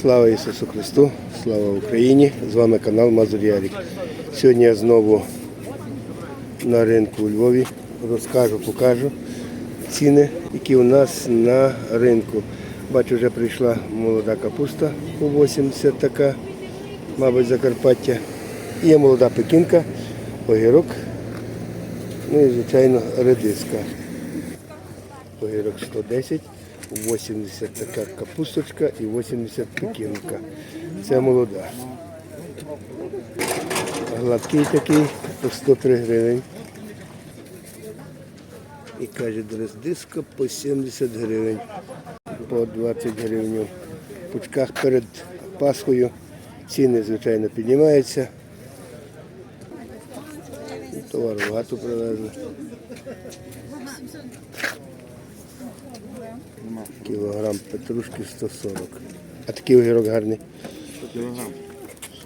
Слава Ісусу Христу, слава Україні! З вами канал Мазур Ярік. Сьогодні я знову на ринку у Львові розкажу, покажу ціни, які у нас на ринку. Бачу, вже прийшла молода капуста по 80 така, мабуть, Закарпаття. Є молода пекінка, огірок, ну і, звичайно, редиска. Огірок 110, 80 така капусточка і 80 пекінка. Це молода. Гладкий такий по 103 гривень. І каже, дрездиска по 70 гривень, по 20 гривень. В пучках перед Пасхою ціни, звичайно, піднімаються. Товар багато привезли. Кілограм петрушки 140. А такий огірок гарний.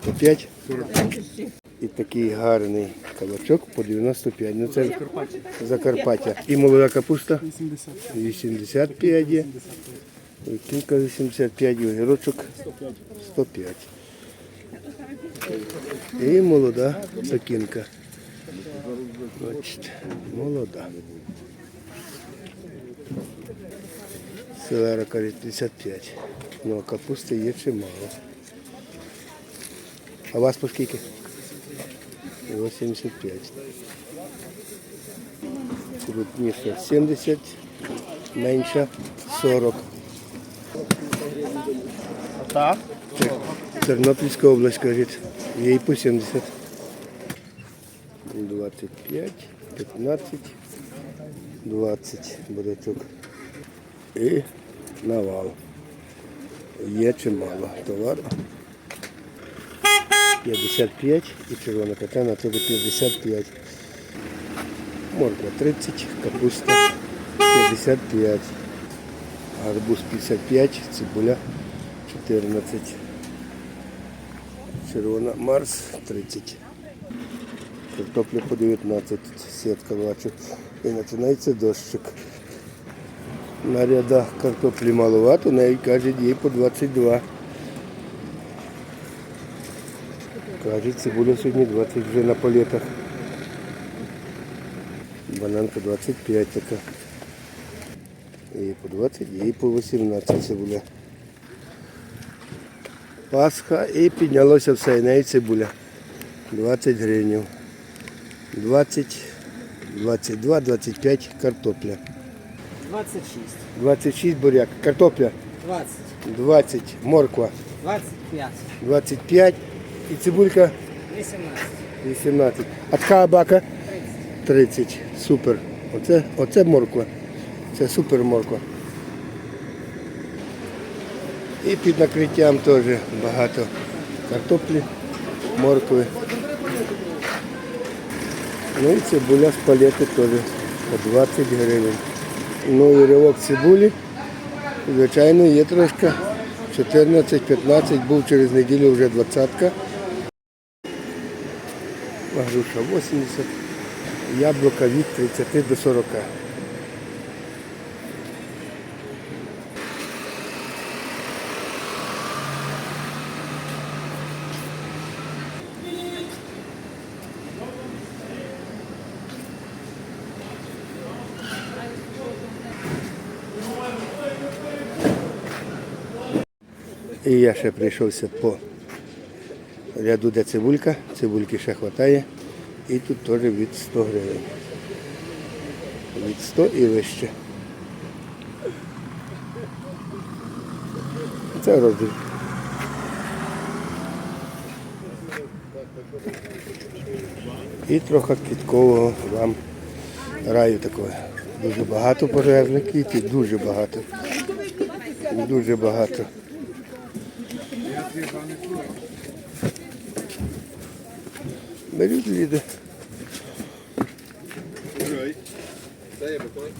105. І такий гарний кабачок по 95. Ну це Закарпаття. І молода капуста 85 є. Кілька 85, огірочок 105. І молода пекінка. Молода. Селера каже 55. Ну а капусти є чимало. А у вас по скільки? 85. Крупніша 70, менша 40. Так. Тернопільська область, кажуть, і по 70. 25, 15, 20 бурячок. І навал. Є чимало товару. 55 і червона катана теж 55. Морква 30, капуста 55. Гарбуз 55, цибуля 14. Червона Марс 30. Картопля по 19, сітка бачу. І починається дощик. На рядах картоплі маловато, навіть кажуть, їй по 22. Кажуть, цибуля сьогодні 20 вже на палетах. Бананка 25 така. І по 20, і по 18 цибуля. Пасха і піднялося все, і навіть цибуля. 20 гривень. 20, 22, 25 картопля. 26, 26 буряк. Картопля 20, 20, морква 25, 25 і цибулька 18, 18. А така абака 30. Супер. Оце, оце морква. Це супер морква. І під накриттям теж багато картоплі, моркви. Ну і цибуля з палети теж по 20 гривень. Ну і ривок цибулі, звичайно, є трошки. 14-15, був через неділю вже 20-ка. Груша 80, яблука від 30 до 40. І я ще прийшовся по ряду, де цибулька, цибульки ще вистачає. І тут теж від 100 гривень. Від 100 і вище. Це розділ. І трохи квіткового вам раю такого. Дуже багато пожежних квітів, дуже багато. Дуже багато. Беруть люди. Дай я буквально.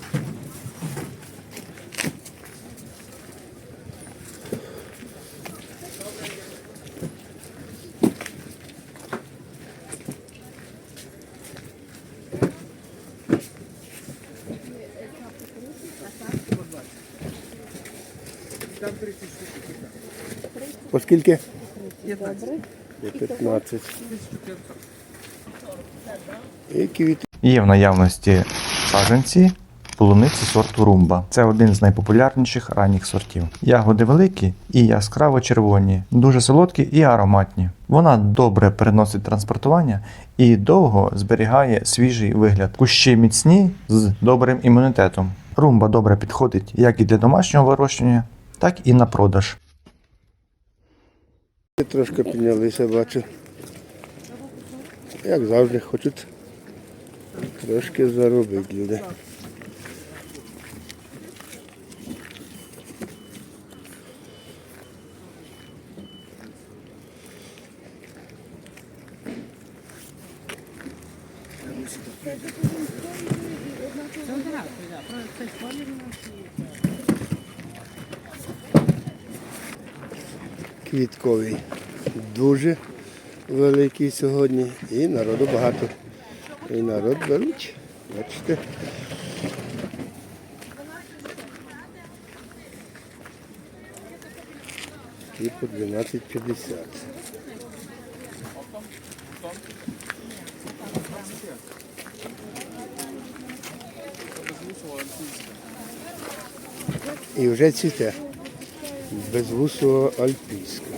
Там 36 скільки? 15. І квіти. Є в наявності саджанці полуниці сорту румба. Це один з найпопулярніших ранніх сортів. Ягоди великі і яскраво червоні, дуже солодкі і ароматні. Вона добре переносить транспортування і довго зберігає свіжий вигляд. Кущі міцні з добрим імунітетом. Румба добре підходить як і для домашнього вирощування, так і на продаж. Трошки піднялися, бачу. Як завжди, хочуть трошки заробити люди. Квітковий дуже великий сьогодні. І народу багато. І народ беруть. Бачите. І по 12,50. І вже цвіте. Безвусого альпійська.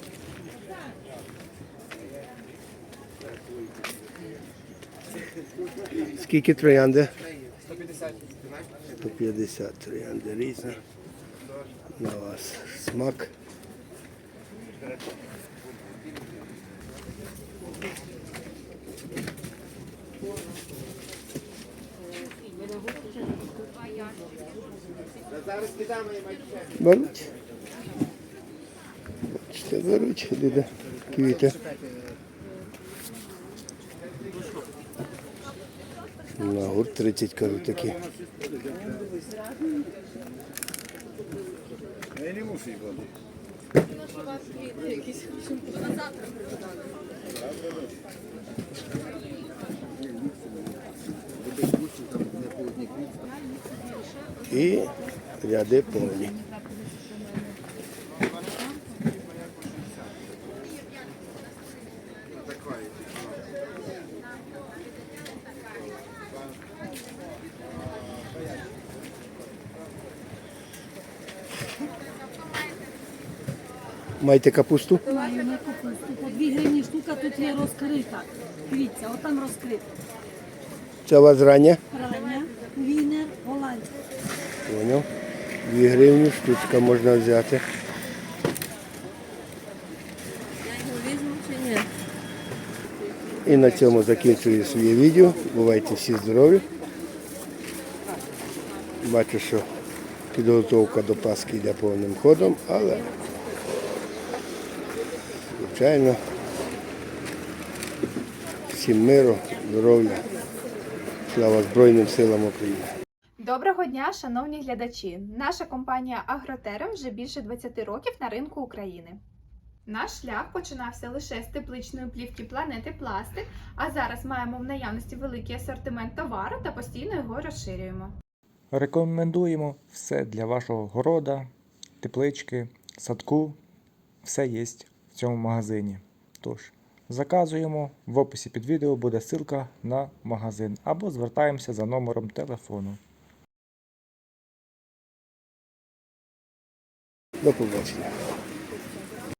Скільки троянди? 150. 150 троянди різна. На вас смак. Беруть. Бачите, беруть люди квіти. На гурт 30 кажу такі. І ряди повні. Маєте капусту? Маю на капусту. По 2 гривні штука тут є розкрита. Дивіться, отам розкрита. Це у вас рання? Рання, вінер, голландська. Поняв. Дві гривні штучка можна взяти. І на цьому закінчую своє відео. Бувайте всі здорові. Бачу, що підготовка до Пасхи йде повним ходом, але звичайно всім миру, здоров'я. Слава Збройним силам України. Доброго дня, шановні глядачі! Наша компанія Агротерем вже більше 20 років на ринку України. Наш шлях починався лише з тепличної плівки планети Пластик, а зараз маємо в наявності великий асортимент товару та постійно його розширюємо. Рекомендуємо все для вашого города, теплички, садку. Все є цьому магазині. Тож, заказуємо. В описі під відео буде ссылка на магазин або звертаємося за номером телефону. До побачення.